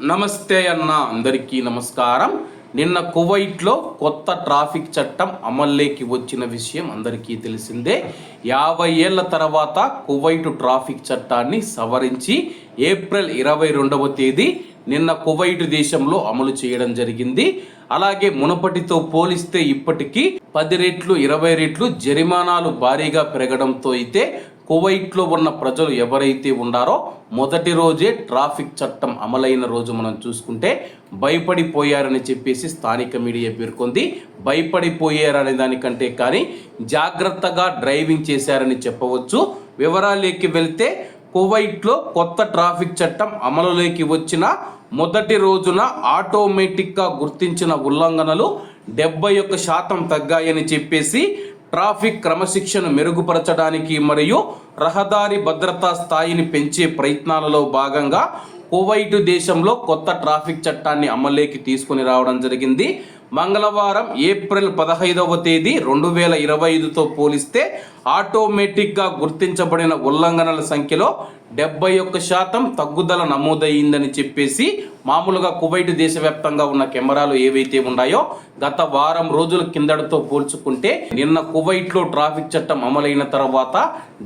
నమస్తే అన్న అందరికీ నమస్కారం. నిన్న కువైట్లో కొత్త ట్రాఫిక్ చట్టం అమల్లోకి వచ్చిన విషయం అందరికీ తెలిసిందే. యాభై ఏళ్ళ తర్వాత కువైట్ ట్రాఫిక్ చట్టాన్ని సవరించి ఏప్రిల్ ఇరవై రెండవ తేదీ నిన్న కువైట్ దేశంలో అమలు చేయడం జరిగింది. అలాగే మునపటితో పోలిస్తే ఇప్పటికీ పది రెట్లు ఇరవై రెట్లు జరిమానాలు భారీగా పెరగడంతో అయితే కువైట్లో ఉన్న ప్రజలు ఎవరైతే ఉన్నారో మొదటి రోజే ట్రాఫిక్ చట్టం అమలైన రోజు మనం చూసుకుంటే భయపడిపోయారని చెప్పేసి స్థానిక మీడియా పేర్కొంది. భయపడిపోయారనే దానికంటే కానీ జాగ్రత్తగా డ్రైవింగ్ చేశారని చెప్పవచ్చు. వివరాలేకి వెళ్తే కువైట్లో కొత్త ట్రాఫిక్ చట్టం అమలులోకి వచ్చిన మొదటి రోజున ఆటోమేటిక్గా గుర్తించిన ఉల్లంఘనలు డెబ్బై ఒక్క శాతం తగ్గాయని చెప్పేసి ట్రాఫిక్ క్రమశిక్షను మెరుగుపరచడానికి మరియు రహదారి భద్రతా స్థాయిని పెంచే ప్రయత్నాలలో భాగంగా కువైట్ దేశంలో కొత్త ట్రాఫిక్ చట్టాన్ని అమల్లోకి తీసుకుని రావడం జరిగింది. మంగళవారం ఏప్రిల్ పదహైదవ తేదీ రెండు వేల ఇరవై ఐదుతో పోలిస్తే ఆటోమేటిక్గా గుర్తించబడిన ఉల్లంఘనల సంఖ్యలో డెబ్బై ఒక్క శాతం తగ్గుదల నమోదయ్యిందని చెప్పేసి మామూలుగా కువైట్ దేశవ్యాప్తంగా ఉన్న కెమెరాలు ఏవైతే ఉన్నాయో గత వారం రోజుల కిందటితో పోల్చుకుంటే నిన్న కువైట్లో ట్రాఫిక్ చట్టం అమలైన తర్వాత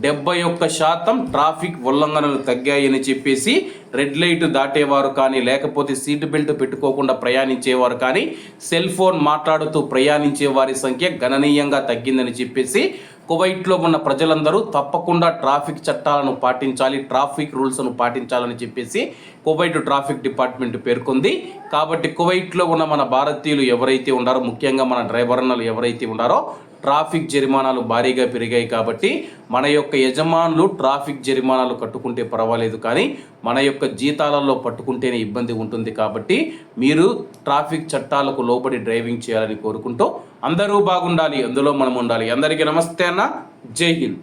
డెబ్బై ఒక్క శాతం ట్రాఫిక్ ఉల్లంఘనలు తగ్గాయని చెప్పేసి రెడ్ లైట్ దాటేవారు కానీ లేకపోతే సీట్ బెల్ట్ పెట్టుకోకుండా ప్రయాణించేవారు కానీ సెల్ ఫోన్ మాట్లాడుతూ ప్రయాణించే వారి సంఖ్య గణనీయంగా తగ్గిందని చెప్పేసి కువైట్లో ఉన్న ప్రజలందరూ తప్పకుండా ట్రాఫిక్ చట్టాలను పాటించాలి ట్రాఫిక్ రూల్స్ను పాటించాలని చెప్పేసి కువైట్ ట్రాఫిక్ డిపార్ట్మెంట్ పేర్కొంది. కాబట్టి కువైట్లో ఉన్న మన భారతీయులు ఎవరైతే ఉన్నారో ముఖ్యంగా మన డ్రైవర్నలు ఎవరైతే ఉన్నారో ట్రాఫిక్ జరిమానాలు భారీగా పెరిగాయి కాబట్టి మన యొక్క యజమానులు ట్రాఫిక్ జరిమానాలు కట్టుకుంటే పర్వాలేదు కానీ మన యొక్క జీతాలలో పట్టుకుంటేనే ఇబ్బంది ఉంటుంది కాబట్టి మీరు ట్రాఫిక్ చట్టాలకు లోబడి డ్రైవింగ్ చేయాలని కోరుకుంటూ అందరూ బాగుండాలి అందులో మనం ఉండాలి. అందరికీ నమస్తే అన్న. జై హింద్.